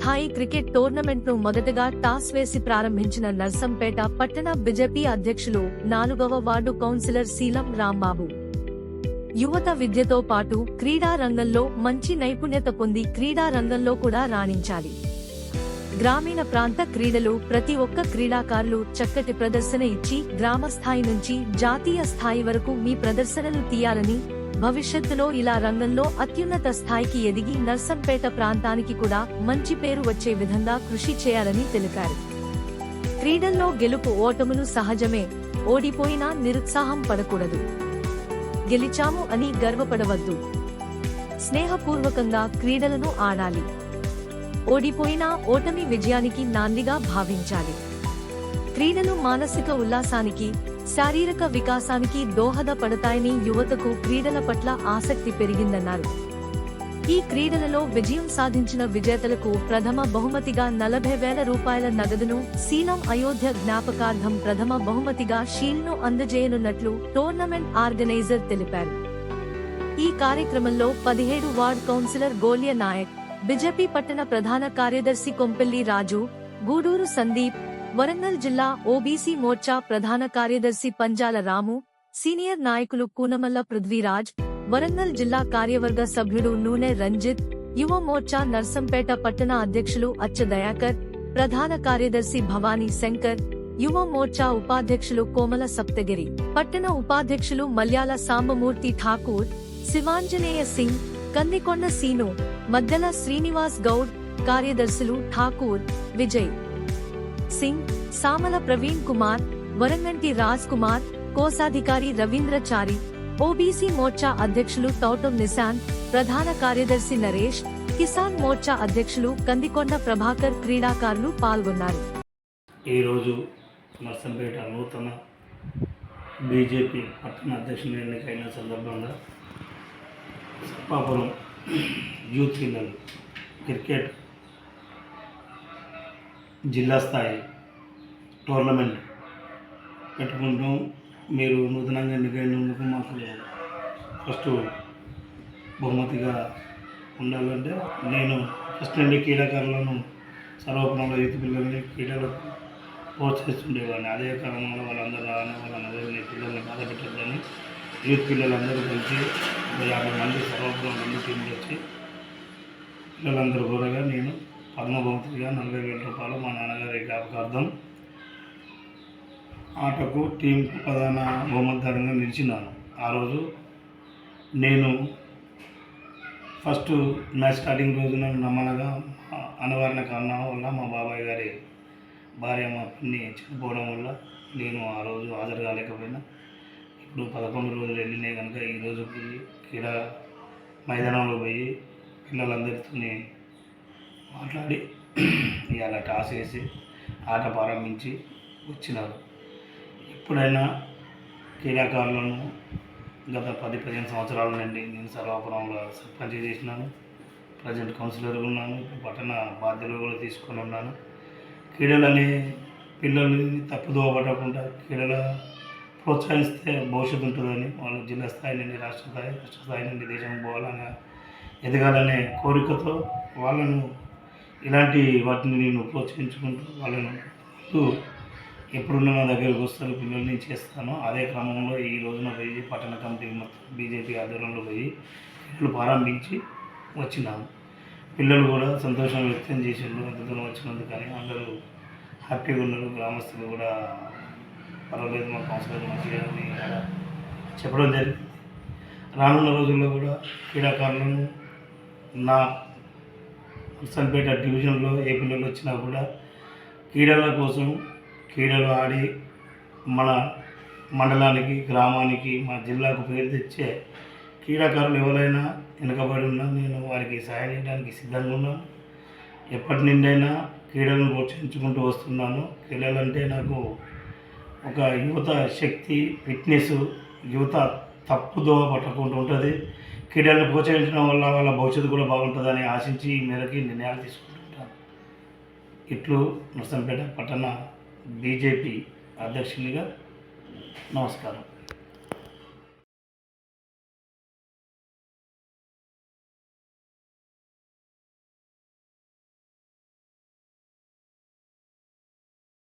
స్థాయి క్రికెట్ టోర్నమెంట్ను మొదటగా టాస్ వేసి ప్రారంభించిన నర్సంపేట పట్టణ బీజేపీ అధ్యక్షులు నాలుగవ వార్డు కౌన్సిలర్ శీలం రాంబాబు. యువత విద్యతో పాటు క్రీడా రంగంలో మంచి నైపుణ్యత పొంది క్రీడా రంగంలో కూడా రాణించాలి. గ్రామీణ ప్రాంత క్రీడలు ప్రతి ఒక్క క్రీడాకారులు చక్కటి ప్రదర్శన ఇచ్చి గ్రామ స్థాయి నుంచి జాతీయ స్థాయి వరకు మీ ప్రదర్శనలు తీయాలని భవిష్యత్తులో ఇలా రంగంలో అత్యున్నత స్థాయికి ఎదిగి నర్సంపేట ప్రాంతానికి కూడా మంచి పేరు వచ్చే విధంగా కృషి చేయాలని తెలిపారు. క్రీడల్లో గెలుపు ఓటములు సహజమే ఓడిపోయినా నిరుత్సాహం పడకూడదు. గెలిచాము అని గర్వపడవద్దు. స్నేహపూర్వకంగా క్రీడలను ఆడాలి. ఓడిపోయినా ఓటమి విజయానికి నాందిగా భావించాలి. క్రీడలు మానసిక ఉల్లాసానికి శారీరక వికాసానికి దోహదపడతాయని యువతకు క్రీడల పట్ల ఆసక్తి పెరిగిందన్నారు. ఈ క్రీడలలో విజయం సాధించిన విజేతలకు ప్రథమ బహుమతిగా నలభై వేల రూపాయల నగదును సీలం అయోధ్య జ్ఞాపకార్థం ప్రథమ బహుమతిగా షీల్డ్ను అందజేయనున్నట్లు టోర్నమెంట్ ఆర్గనైజర్ తెలిపారు. ఈ కార్యక్రమంలో పదిహేడు ward councillor Golia Nayak BJP పట్టణ ప్రధాన కార్యదర్శి కొంపెల్లి రాజు గూడూరు సందీప్ వరంగల్ జిల్లా ఓబీసీ మోర్చా ప్రధాన కార్యదర్శి పంజాల రాము సీనియర్ నాయకులు కూనమల్ల పృథ్వీరాజ్ వరంగల్ జిల్లా కార్యవర్గ సభ్యుడు నూనె రంజిత్ యువ మోర్చా నర్సంపేట పట్టణ అధ్యక్షులు అచ్చ దయాకర్ ప్రధాన కార్యదర్శి భవానీ శంకర్ యువ మోర్చా ఉపాధ్యక్షులు కోమల సప్తగిరి పట్టణ ఉపాధ్యక్షులు మల్యాల సాంబమూర్తి ఠాకూర్ శివాంజనేయ సింగ్ కందికొండ సీను మద్దెల శ్రీనివాస్ గౌడ్ కార్యదర్శులు ఠాకూర్ విజయ్. సింగ్ సామల ప్రవీణ్ కుమార్ వరంగంటి రాజ్ కుమార్ కోశాధికారి రవీంద్రచారి ఓబీసీ మోర్చా అధ్యక్షులు తౌటం నిశాన్ ప్రధాన కార్యదర్శి నరేష్ కిసాన్ మోర్చా అధ్యక్షులు కందికొండ ప్రభాకర్ క్రీడాకారులు పాల్గొన్నారు. ఈరోజు నర్సంపేట నూతన బీజేపీ పట్టణ అధ్యక్షుని ఎన్నికైన సందర్భంగా సప్పాపురం యూత్ పిల్లలు క్రికెట్ జిల్లా స్థాయి టోర్నమెంట్ పెట్టుకుంటాం మీరు నూతనంగా ఎన్నికైనందుకు మాకు ఫస్ట్ బహుమతిగా ఉండాలంటే నేను ఫస్ట్ నుండి క్రీడాకారులను సర్వపురంలో యూత్ పిల్లల్ని క్రీడలకు ప్రోత్సహిస్తుండేవాడిని. అదే కాలంలో వాళ్ళందరూ రాని వాళ్ళందరినీ పిల్లల్ని బాధ పెట్టద్దని యూత్ పిల్లలందరూ కలిసి యాభై మంది సర్వపురం రెండు టీంలు వచ్చి పిల్లలందరూ కూడా నేను పద్మభౌతిగా నలభై వేల రూపాయలు మా నాన్నగారి జ్ఞాపకార్థం ఆటకు టీంకు ప్రధాన బహుమతారంగా నిలిచినాను ఆ రోజు నేను ఫస్ట్ మ్యాచ్ స్టార్టింగ్ రోజున నమ్మనగా అనివార్య కారణాల వల్ల మా బాబాయ్ గారి భార్య మా పిన్ని చనిపోవడం వల్ల నేను ఆ రోజు హాజరు కాలేకపోయినా. ఇప్పుడు పదకొండు రోజులు వెళ్ళినాయి కనుక ఈరోజు పోయి క్రీడా మైదానంలో పోయి పిల్లలందరితో మాట్లాడి ఇవాళ టాస్ వేసి ఆట ప్రారంభించి వచ్చినారు. ఎప్పుడైనా క్రీడాకారులను గత పది పదిహేను సంవత్సరాల నుండి నేను సర్వాపురంలో సర్పంచ్ చేసినాను. ప్రజెంట్ కౌన్సిలర్గా ఉన్నాను. పట్టణ బాధ్యతలు కూడా తీసుకొని ఉన్నాను. క్రీడలని పిల్లల్ని తప్పుదోవ పడకుండా క్రీడల ప్రోత్సహిస్తే భవిష్యత్తు ఉంటుందని వాళ్ళు జిల్లా స్థాయి నుండి రాష్ట్ర స్థాయి రాష్ట్ర స్థాయి నుండి దేశం పోవాలని ఎదగాలనే కోరికతో వాళ్ళను ఇలాంటి వాటిని నేను ప్రోత్సహించుకుంటూ వాళ్ళను ఎప్పుడున్న నా దగ్గరకు వస్తారు పిల్లల్ని చేస్తాను. అదే క్రమంలో ఈ రోజున పోయి పట్టణ కమిటీ మొత్తం బీజేపీ ఆధ్వర్యంలో పోయి పిల్లలు ప్రారంభించి వచ్చినాము. పిల్లలు కూడా సంతోషం వ్యక్తం చేసిండ్రు ఎంత దూరం వచ్చినందుకు కానీ అందరూ హ్యాపీగా ఉన్నారు. గ్రామస్తులు కూడా పర్వాలేదు మా కౌన్సిలర్ మంచిగా అని చెప్పడం జరిగింది. రానున్న రోజుల్లో కూడా క్రీడాకారులను నా హుస్సన్పేట డివిజన్లో ఏ పిల్లలు వచ్చినా కూడా క్రీడల కోసం క్రీడలు ఆడి మన మండలానికి గ్రామానికి మన జిల్లాకు పేరు తెచ్చే క్రీడాకారులు ఎవరైనా వెనుకబడి ఉన్నా నేను వారికి సహాయం చేయడానికి సిద్ధంగా ఉన్నాను. ఎప్పటి నుండైనా క్రీడలను ప్రోత్సహించుకుంటూ వస్తున్నాను. క్రీడలంటే నాకు ఒక యువత శక్తి ఫిట్నెస్ యువత తప్పుదోవ పట్టకుండా ఉంటుంది. క్రీడలను ప్రోత్సహించడం వల్ల వాళ్ళ భవిష్యత్తు కూడా బాగుంటుందని ఆశించి ఈ మేరకి నిర్ణయాలు తీసుకుంటుంటారు. ఇట్లు నర్సంపేట పట్టణ బీజేపీ అధ్యక్షునిగా నమస్కారం.